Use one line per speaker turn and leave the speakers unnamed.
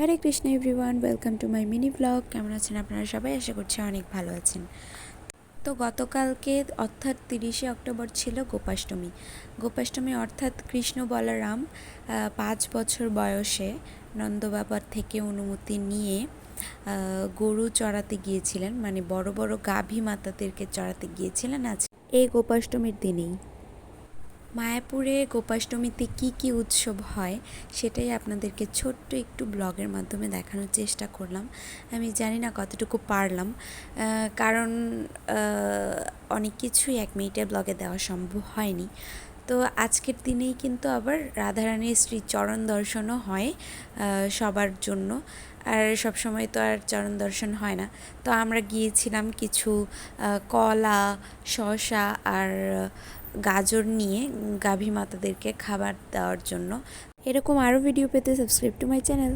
Hare Krishna everyone, welcome to my mini blog. কেমন আছেন আপনারা সবাই? আশা করছি অনেক ভালো আছেন। তো গতকালকে অর্থাৎ তিরিশে অক্টোবর ছিল গোপাষ্টমী। গোপাষ্টমী অর্থাৎ কৃষ্ণ বলরাম পাঁচ বছর বয়সে নন্দবাবার থেকে অনুমতি নিয়ে গরু চড়াতে গিয়েছিলেন। মানে বড় বড় গাভী মাতাদেরকে চড়াতে গিয়েছিলেন আজ। এই গোপাষ্টমীর দিনেই। মায়াপুরে গোপাষ্টমীতে কি কি উৎসব হয়, সেটাই আপনাদেরকে ছোট্ট একটু ব্লগের মাধ্যমে দেখানোর চেষ্টা করলাম। আমি জানি না কতটুকু পারলাম কারণ অনেক কিছুই এক মিনিটে ব্লগে দেওয়া সম্ভব হয়নি। তো আজকের দিনেই কিন্তু আবার রাধারানীর শ্রী চরণ দর্শনও হয় সবার জন্য। আর সব সময় তো আর চরণ দর্শন হয় না। তো আমরা গিয়েছিলাম কিছু কলা শশা আর গাজর নিয়ে গাভী মাতাদেরকে খাবার দেওয়ার জন্য। এরকম আরও ভিডিও পেতে সাবস্ক্রাইব টু মাই চ্যানেল